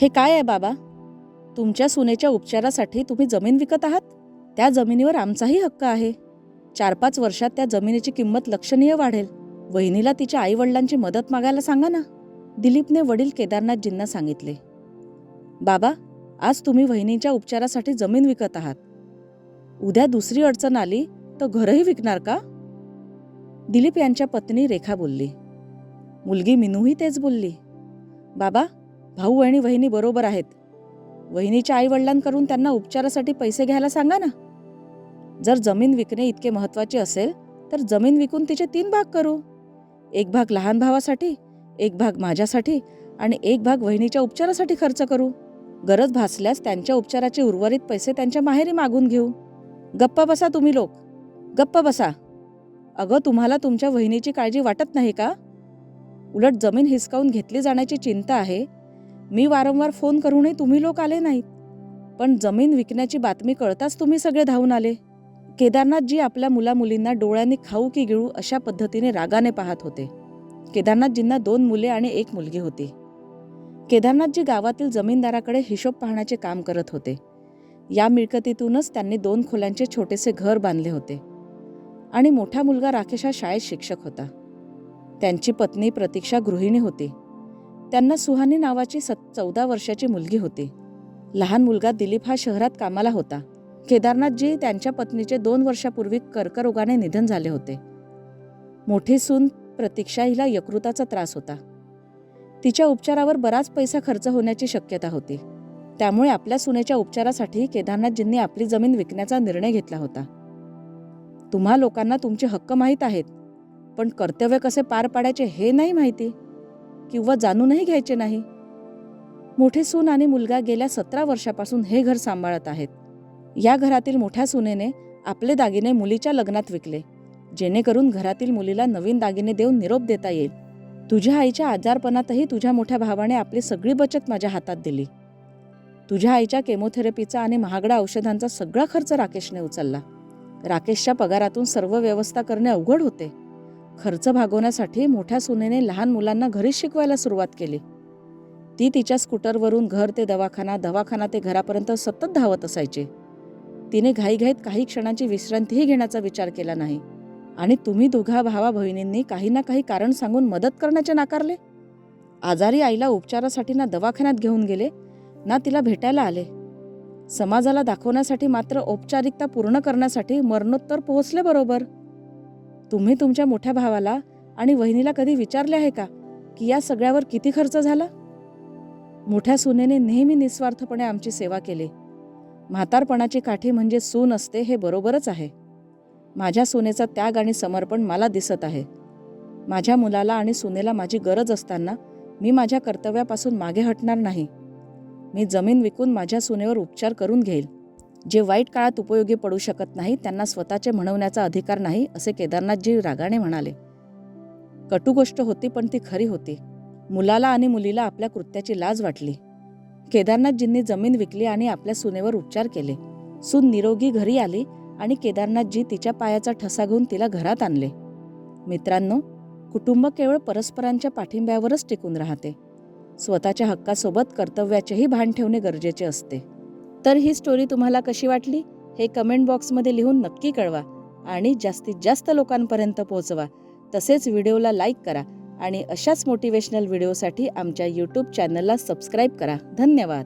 हे काय आहे बाबा? तुमच्या सुनेच्या उपचारासाठी तुम्ही जमीन विकत आहात? त्या जमिनीवर आमचाही हक्क आहे. चार पाच वर्षात त्या जमिनीची किंमत लक्षणीय वाढेल. वहिनीला तिच्या आईवडिलांची मदत मागायला सांगा ना. दिलीपने वडील केदारनाथजींना सांगितले. बाबा आज तुम्ही वहिनीच्या उपचारासाठी जमीन विकत आहात. उद्या दुसरी अडचण आली तर घरही विकणार का? दिलीप यांच्या पत्नी रेखा बोलली. मुलगी मिनूही तेच बोलली. बाबा भाऊ आणि वहिनी बरोबर आहेत. वहिनीच्या आईवडिलांकडून त्यांना उपचारासाठी पैसे घ्यायला सांगा ना. जर जमीन विकणे इतके महत्त्वाचे असेल तर जमीन विकून तिचे तीन भाग करू. एक भाग लहान भावासाठी एक भाग माझ्यासाठी आणि एक भाग वहिनीच्या उपचारासाठी खर्च करू. गरज भासल्यास त्यांच्या उपचाराचे उर्वरित पैसे त्यांच्या माहेरी मागून घेऊ. गप्पा बसा तुम्ही लोक. गप्प बसा. अगं तुम्हाला तुमच्या वहिनीची काळजी वाटत नाही का? उलट जमीन हिसकावून घेतली जाण्याची चिंता आहे मी वारंवार फोन करूनही तुम्ही लोक आले नाहीत. पण जमीन विकण्याची बातमी कळताच तुम्ही सगळे धावून आले. केदारनाथजी आपल्या मुलामुलींना डोळ्यांनी खाऊ की गिळू अशा पद्धतीने रागाने पाहत होते. केदारनाथजींना दोन मुले आणि एक मुलगी होती. केदारनाथजी गावातील जमीनदाराकडे हिशोब पाहण्याचे काम करत होते. या मिळकतीतूनच त्यांनी दोन खोल्यांचे छोटेसे घर बांधले होते. आणि मोठा मुलगा राकेश हा शाळेत शिक्षक होता. त्यांची पत्नी प्रतीक्षा गृहिणी होती. त्यांना सुहानी नावाची सत चौदा वर्षाची मुलगी होती. लहान मुलगा दिलीप हा शहरात कामाला होता. केदारनाथजी त्यांच्या पत्नीचे दोन वर्षापूर्वी कर्करोगाने निधन झाले होते. मोठी सून प्रतीक्षा हिला यकृताचा त्रास होता. तिच्या उपचारावर बराच पैसा खर्च होण्याची शक्यता होती. त्यामुळे आपल्या सुनेच्या उपचारासाठी केदारनाथजींनी आपली जमीन विकण्याचा निर्णय घेतला होता. तुम्हा लोकांना तुमचे हक्क माहीत आहेत पण कर्तव्य कसे पार पाडायचे हे नाही माहिती. किंवा जाणूनही घ्यायचे नाही. मोठे सून आणि मुलगा गेल्या सतरा वर्षापासून हे घर सांभाळत आहेत. या घरातील मोठ्या सुनेने आपले दागिने मुलीच्या लग्नात विकले जेणेकरून घरातील मुलीला नवीन दागिने देऊन निरोप देता येईल. तुझ्या आईच्या आजारपणातही तुझ्या मोठ्या भावाने आपली सगळी बचत माझ्या हातात दिली. तुझ्या आईच्या केमोथेरपीचा आणि महागड्या औषधांचा सगळा खर्च राकेशने उचलला. राकेशच्या पगारातून सर्व व्यवस्था करणे अवघड होते. खर्च भागवण्यासाठी मोठ्या सुनेने लहान मुलांना घरीच शिकवायला सुरुवात केली. ती तिच्या स्कूटरवरून घर ते दवाखाना दवाखाना ते घरापर्यंत सतत धावत असायचे. तिने घाईघाईत काही क्षणांची विश्रांतीही घेण्याचा विचार केला नाही. आणि तुम्ही दोघा भावा बहिणींनी काही ना काही कारण सांगून मदत करण्याचे नाकारले? आजारी आईला उपचारासाठी ना दवाखान्यात घेऊन गेले ना तिला भेटायला आले. समाजाला दाखवण्यासाठी मात्र औपचारिकता पूर्ण करण्यासाठी मरणोत्तर पोहोचले बरोबर. तुम्ही तुमच्या मोठ्या भावाला आणि वहिनीला कधी विचारले आहे का की या सगळ्यावर किती खर्च झाला? मोठ्या सुनेने नेहमी निस्वार्थपणे आमची सेवा केली. म्हातारपणाची काठी म्हणजे सून असते हे बरोबरच आहे. माझ्या सुनेचा त्याग आणि समर्पण मला दिसत आहे. माझ्या मुलाला आणि सुनेला माझी गरज असताना मी माझ्या कर्तव्यापासून मागे हटणार नाही. मी जमीन विकून माझ्या सुनेवर उपचार करून घेईल. जे वाईट काळात उपयोगी पडू शकत नाही त्यांना स्वतःचे म्हणवण्याचा अधिकार नाही असे केदारनाथजी रागाने म्हणाले. कटू गोष्ट होती पण ती खरी होती. मुलाला आणि मुलीला आपल्या कृत्याची लाज वाटली. केदारनाथजींनी जमीन विकली आणि आपल्या सुनेवर उपचार केले. सून निरोगी घरी आली आणि केदारनाथजी तिच्या पायाचा ठसा घेऊन तिला घरात आणले. मित्रांनो कुटुंब केवळ परस्परांच्या पाठिंब्यावरच टिकून राहते. स्वतःच्या हक्कासोबत कर्तव्याचेही भान ठेवणे गरजेचे असते. तर ही स्टोरी तुम्हाला कशी वाटली? हे कमेंट बॉक्समध्ये लिहून नक्की कळवा आणि जास्तीत जास्त लोकांपर्यंत पोहोचवा. तसेच व्हिडिओला लाईक करा आणि अशाच मोटिवेशनल व्हिडिओसाठी आमच्या यूट्यूब चॅनलला सबस्क्राईब करा. धन्यवाद.